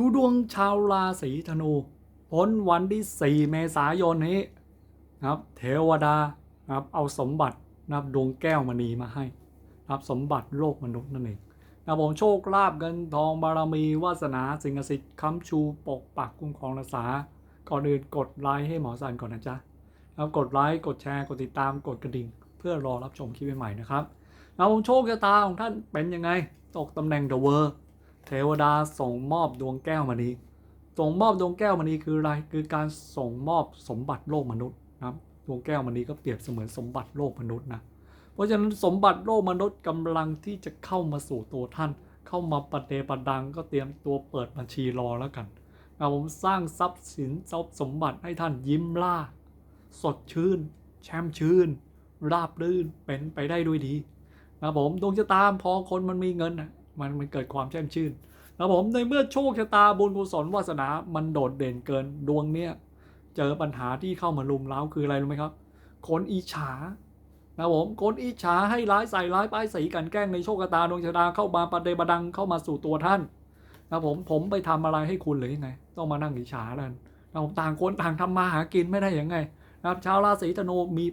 ดูดวงชาวราศีธนู พ้นวันที่ 4 เมษายนนี้นะครับ เทวดานะครับเอาสมบัตินะครับดวงแก้วมณีมาให้นะครับสมบัติโลกมนุษย์นั่นเองนะครับผมโชคลาภเงินทองบารมีวาสนาสิ่งศักดิ์สิทธิ์ค้ำชูปกปักคุ้มครองรักษา ก่อนอื่นกดไลค์ให้หมอสันก่อนนะจ๊ะนะครับกดไลค์กดแชร์กดติดตามกดกระดิ่ง เพื่อรอรับชมคลิปใหม่ๆนะครับนะครับผมโชคชะตาของท่านเป็นยังไงตกตำแหน่งเดอะเวอร์ เทวดาส่งมอบดวงแก้วมณีส่งมอบดวงแก้วมณีคืออะไรคือการส่งมอบสมบัติโลกมนุษย์นะครับดวงแก้วมณีก็เปรียบเสมือนสมบัติโลกมนุษย์นะเพราะฉะนั้นสมบัติโลกมนุษย์กำลังที่จะเข้ามาสู่ตัวท่าน เข้ามาประเดประดังก็เตรียมตัวเปิดบัญชีรอแล้วกันนะผมสร้างทรัพย์สินทรัพย์สมบัติให้ท่านยิ้มล่า สดชื่น แช่มชื่น ราบรื่นเป็นไปได้ด้วยดีนะผมดวงชะตาพอคนมันมีเงินนะ มันมันเกิดความแช่มชื่นนะผมในเมื่อโชคชะตาบุญกุศลวาสนา มันโดดเด่นเกินดวงเนี้ยเจอปัญหาที่เข้ามาลุมเล้าคืออะไรรู้ไหมครับ คนอิจฉานะผมคนอิจฉาให้ร้ายใส่ร้ายป้ายสีกันแกล้งในโชคชะตาดวงชะตาเข้ามาประเดประดังเข้ามาสู่ตัวท่านนะผมผมไปทำอะไรให้คุณหรือยังไง ต้องมานั่งอิจฉากันนะผมต่างคนต่างทำมาหากินไม่ได้ยังไงนะครับชาวราศีธนูมี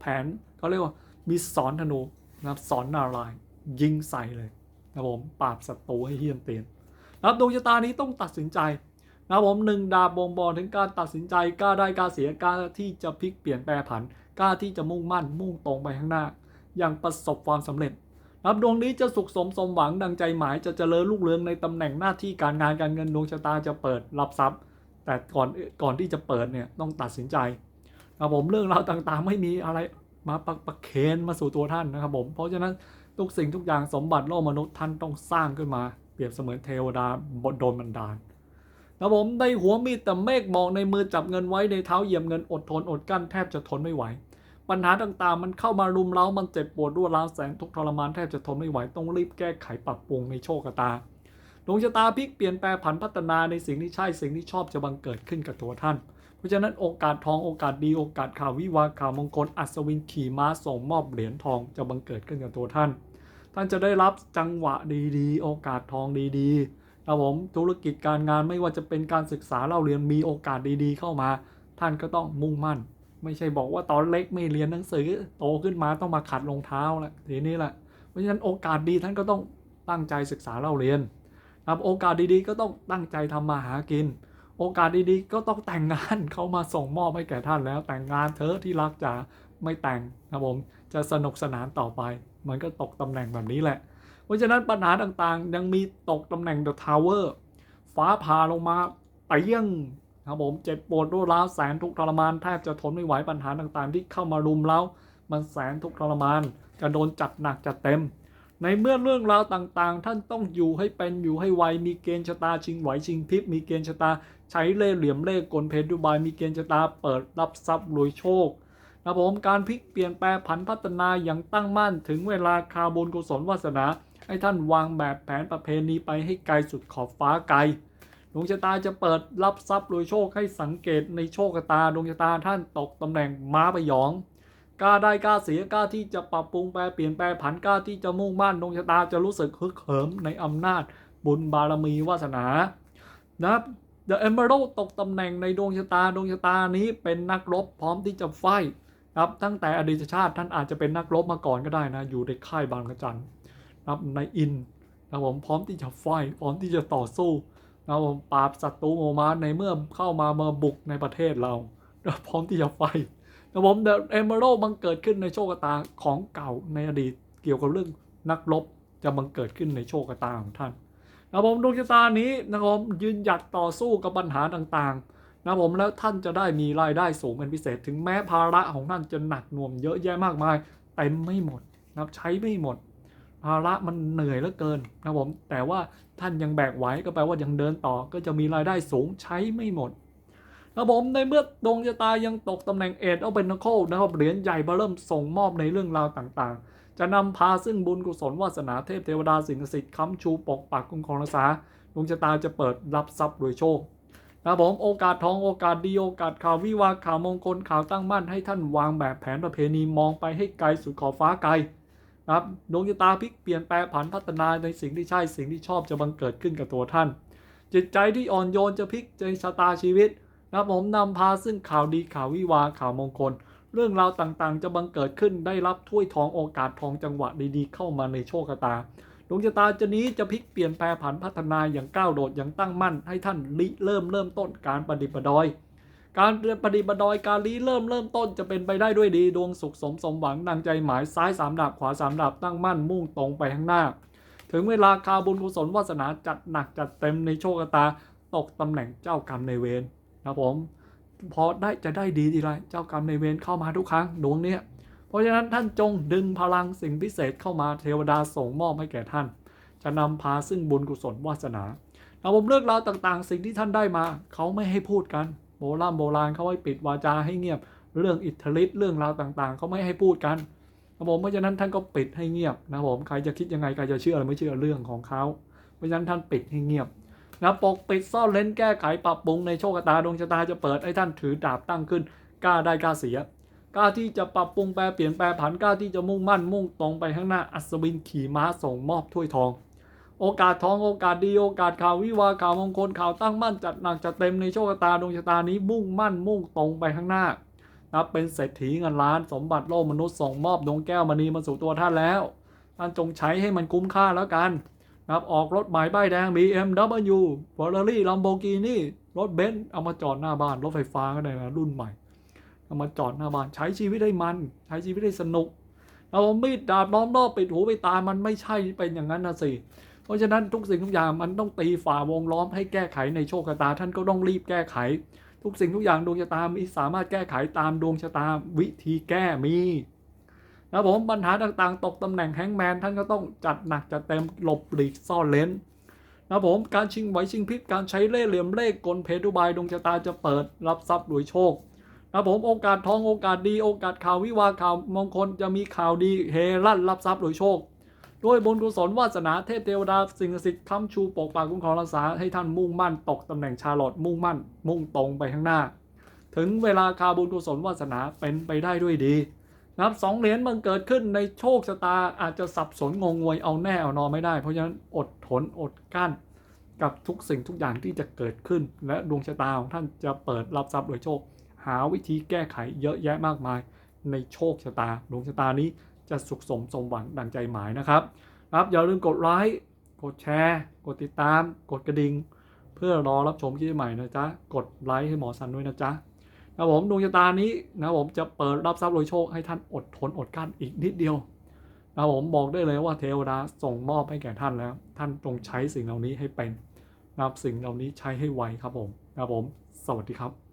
แผนเขาเรียกว่ามีสอนธนูนะครับสอนนารายยิงใส่เลย นะผมปราบศัตรูให้เฮี้ยนเตียนนะครับดวงชะตานี้ต้องตัดสินใจนะครับผมหนึ่งดาบบ่งบอกถึงการตัดสินใจกล้าได้กล้าเสียกล้าที่จะพลิกเปลี่ยนแปลผันกล้าที่จะมุ่งมั่นมุ่งตรงไปข้างหน้า อย่างประสบความสำเร็จนะครับดวงนี้จะสุขสมสมหวังดังใจหมายจะเจริญรุ่งเรืองในตำแหน่งหน้าที่การงานการเงินดวงชะตาจะเปิดรับทรัพย์ แต่ก่อนก่อนที่จะเปิดเนี่ยต้องตัดสินใจนะครับผมเรื่องราวต่างๆ ไม่มีอะไรมาประประเคนมาสู่ตัวท่านนะครับผมเพราะฉะนั้น ทุกสิ่งทุกอย่างสมบัติโลกมนุษย์ท่านต้องสร้างขึ้นมา เปรียบเสมือนเทวดาบดโดนบันดาลนะผมได้หัวมีดแต่เมฆมองในมือจับเงินไว้ในเท้าเหยียบเงินอดทนอดกั้นแทบจะทนไม่ไหว ปัญหาต่างๆ มันเข้ามารุมเร้ามันเจ็บปวดรวดร้าวแสนทุกทรมานแทบจะทนไม่ไหวต้องรีบแก้ไขปรับปรุงในโชคชะตาดวงชะตาพลิกเปลี่ยนแปลผันพัฒนาในสิ่งที่ใช่สิ่งที่ชอบจะบังเกิดขึ้นกับตัวท่าน เพราะฉะนั้นโอกาสทองโอกาสดีโอกาสข่าววิวาข่าวมงคลอัศวินขี่ม้าส่งมอบเหรียญทองจะบังเกิดขึ้นกับตัวท่าน ท่านจะได้รับจังหวะดีๆ โอกาสทองดีๆนะผมธุรกิจการงานไม่ว่าจะเป็นการศึกษาเล่าเรียนมีโอกาสดีๆ เข้ามา ท่านก็ต้องมุ่งมั่น ไม่ใช่บอกว่าตอนเล็กไม่เรียนหนังสือโตขึ้นมาต้องมาขัดรองเท้าละทีนี้แหละเพราะฉะนั้นโอกาสดีท่านก็ต้องตั้งใจศึกษาเล่าเรียนนะครับโอกาสดีๆ ก็ต้องตั้งใจทำมาหากิน โอกาสดีๆ ก็ต้องแต่งงานเขามาส่งมอบให้แก่ท่านแล้ว แต่งงานเธอที่รักจ๋าไม่แต่งนะผมจะสนุกสนานต่อไป มันก็ตกตำแหน่งแบบนี้แหละ เพราะฉะนั้นปัญหาต่างๆ ยังมีตกตำแหน่ง The Tower ฟ้าผ่าลงมาไปยี่ยงครับผมเจ็บปวดรวดร้าวแสนทุกทรมานแทบจะทนไม่ไหวปัญหาต่างๆ ที่เข้ามารุมเร้ามันแสนทุกทรมาน จะโดนจัดหนักจัดเต็ม ในเมื่อเรื่องราวต่างๆ ท่านต้องอยู่ให้เป็นอยู่ให้ไวมีเกณฑ์ชะตาชิงไหวชิงพริบมีเกณฑ์ชะตา ใช้เล่ห์เหลี่ยมเล่ห์กลเพดุบายมีเกณฑ์ชะตาเปิดรับทรัพย์รวยโชค นะผมการพลิกเปลี่ยนแปลงผันพัฒนาอย่างตั้งมั่นถึงเวลาคาบุญกุศลวาสนา ให้ท่านวางแบบแผนประเพณีไปให้ไกลสุดขอบฟ้าไกลดวงชะตาจะเปิดรับทรัพย์รวยโชคให้สังเกตในโชคชะตาดวงชะตาท่านตกตำแหน่งม้าพยองกล้าได้กล้าเสียกล้าที่จะปรับปรุงแปลเปลี่ยนแปลผันกล้าที่จะมุ่งมั่นดวงชะตาจะรู้สึกฮึกเหิมในอำนาจบุญบารมีวาสนานะครับ The Emerald ตกตำแหน่งในดวงชะตาดวงชะตานี้เป็นนักรบพร้อมที่จะไฟ ครับตั้งแต่อดีตชาติท่านอาจจะเป็นนักรบมาก่อนก็ได้นะ อยู่ในค่ายบางกระจันนะครับในอินนะครับผมพร้อมที่จะไฟพร้อมที่จะต่อสู้นะครับผมปราบศัตรูออมาในเมื่อเข้ามามาบุกในประเทศเรานะรพร้อมที่จะไฟนะครับผม The Emerald บังเกิดขึ้นในโชคตาของเก่าในอดีตเกี่ยวกับเรื่องนักรบจะบังเกิดขึ้นในโชคตาของท่านนะผมดวงชะตานี้นะครับผมยืนหยัดต่อสู้กับปัญหาต่างๆ นะผมแล้วท่านจะได้มีรายได้สูงเป็นพิเศษ ถึงแม้ภาระของท่านจะหนักหน่วงเยอะแยะมากมายเต็มไม่หมดนะใช้ไม่หมด ภาระมันเหนื่อยเหลือเกินนะผมแต่ว่าท่านยังแบกไหวก็แปลว่ายังเดินต่อก็จะมีรายได้สูงใช้ไม่หมดนะผมในเมื่อดวงชะตายังตกตำแหน่งเอ็ดเอาเป็นนโคนะครับเหรียญใหญ่เบอร์เริ่มส่งมอบในเรื่องราวต่างๆ จะนำพาซึ่งบุญกุศลวาสนาเทพเทวดาสิ่งศักดิ์สิทธิ์ค้ำชูปกปักคุ้มครองรักษาดวงชะตาจะเปิดรับทรัพย์รวยโชค นะครับผมโอกาสทองโอกาสดีโอกาสข่าววิวาข่าวมงคลข่าวตั้งมั่นให้ท่านวางแบบแผนประเพณีมองไปให้ไกลสุดขอบฟ้าไกลนะครับดวงชะตาพลิกเปลี่ยนแปลงผันพัฒนาในสิ่งที่ใช่สิ่งที่ชอบจะบังเกิดขึ้นกับตัวท่าน จิตใจที่อ่อนโยนจะพลิกใจชะตาชีวิตนะครับผมนำพาซึ่งข่าวดีข่าววิวาข่าวมงคล เรื่องราวต่างๆ จะบังเกิดขึ้นได้รับถ้วยทองโอกาสทองจังหวะดีๆเข้ามาในโชคชะตา ดวงชะตาจะนี้จะพลิกเปลี่ยนแปลผันพัฒนาอย่างก้าวโดดอย่างตั้งมั่น ให้ท่านริเริ่มเริ่มต้นการปฏิบัติดอย การปฏิบัติดอยการริเริ่มเริ่มต้นจะเป็นไปได้ด้วยดีดวงสุขสมสมหวังดังใจหมายซ้ายสามดาบขวาสามดาบตั้งมั่นมุ่งตรงไปข้างหน้า ถึงเวลาคาบุญกุศลวาสนาจัดหนักจัดเต็มในโชคชะตาตกตำแหน่งเจ้ากรรมในเวรนะผมพอได้จะได้ดีทีไรเจ้ากรรมในเวรเข้ามาทุกครั้งดวงเนี้ย เพราะฉะนั้นท่านจงดึงพลังสิ่งพิเศษเข้ามาเทวดาส่งมอบให้แก่ท่าน จะนำพาซึ่งบุญกุศลวาสนาเอาผมเลือกราวต่างๆ สิ่งที่ท่านได้มา เขาไม่ให้พูดกันโบราณโบราณเขาให้ปิดวาจาให้เงียบ เรื่องอิทธิฤทธิ์เรื่องราวต่างๆ เขาไม่ให้พูดกันนะผมเพราะฉะนั้นท่านก็ปิดให้เงียบนะผมใครจะคิดยังไงใครจะเชื่อหรือไม่เชื่อเรื่องของเขาเพราะฉะนั้นท่านปิดให้เงียบนะปกปิดซ่อนเล้นแก้ไขปรับปรุงในโชคชะตาดวงชะตาจะเปิดให้ท่านถือดาบตั้งขึ้นกล้าได้กล้าเสีย กล้าที่จะปรับปรุงแปลเปลี่ยนแปลผันกล้าที่จะมุ่งมั่นมุ่งตรงไปข้างหน้าอัศวินขี่ม้าส่งมอบถ้วยทอง โอกาสทองโอกาสดีโอกาสข่าววิวาข่าวมงคลข่าวตั้งมั่นจัดหนักจัดเต็มในโชคชะตาดวงชะตานี้มุ่งมั่นมุ่งตรงไปข้างหน้านับเป็นเศรษฐีเงินล้านสมบัติโลกมนุษย์ส่งมอบดวงแก้วมณีมาสู่ตัวท่านแล้วท่านจงใช้ให้มันคุ้มค่าแล้วกันนะครับออกรถหมายป้ายแดง BMW Ferrari Lamborghini รถเบนซ์เอามาจอดหน้าบ้านรถไฟฟ้าก็ได้นะรุ่นใหม่ เอามาจอดหน้าบ้านใช้ชีวิตได้มัน ใช้ชีวิตได้สนุกเอามีดดาบล้อมรอบปิดหูไปตามันไม่ใช่เป็นอย่างนั้นนะสิเพราะฉะนั้นทุกสิ่งทุกอย่างมันต้องตีฝ่าวงล้อมให้แก้ไขในโชคชะตาท่านก็ต้องรีบแก้ไข ทุกสิ่งทุกอย่างดวงชะตามีสามารถแก้ไขตามดวงชะตาวิธีแก้มีนะผมปัญหาต่างๆ ตกตำแหน่งแฮงก์แมนท่านก็ต้องจัดหนักจัดเต็มหลบหลีกซ่อนเลนนะผมการชิงไหวชิงพลิบการใช้เล่ห์เหลี่ยมเล่ห์กลเพทุบายดวงชะตาจะเปิดรับทรัพย์รวยโชค นะผมโอกาสทองโอกาสดี โอกาสข่าววิวาข่าวมงคลจะมีข่าวดีเฮลั่นรับทรัพย์โดยโชค ด้วยบุญกุศลวาสนาเทพเทวดาสิ่งศักดิ์สิทธิ์ค้ำชูปกปักคุ้มครองรักษาให้ท่านมุ่งมั่นตกตำแหน่งชาลอตมุ่งมั่น มุ่งตรงไปข้างหน้า ถึงเวลาคาบุญกุศลวาสนาเป็นไปได้ด้วยดีนะครับสองเหรียญมันเกิดขึ้นในโชคชะตาอาจจะสับสนงงงวยเอาแน่เอานอนไม่ได้ เพราะฉะนั้นอดทนอดกั้นกับทุกสิ่งทุกอย่างที่จะเกิดขึ้น และดวงชะตาของท่านจะเปิดรับทรัพย์โดยโชค หาวิธีแก้ไขเยอะแยะมากมาย ในโชคชะตาดวงชะตานี้จะสุขสมสมหวังดังใจหมายนะครับครับอย่าลืมกดไลค์กดแชร์ กดติดตาม กดกระดิ่งเพื่อรอรับชมคลิปใหม่นะจ๊ะกดไลค์ให้หมอสันด้วยนะจ๊ะนะผมดวงชะตานี้นะผมจะเปิดรับทรัพย์โดยโชคให้ท่านอดทนอดกลั้นอีกนิดเดียวนะผมบอกได้เลยว่าเทวดาส่งมอบให้แก่ท่านแล้ว ท่านจงใช้สิ่งเหล่านี้ให้เป็นนะสิ่งเหล่านี้ใช้ให้ไวครับผมนะผม สวัสดีครับ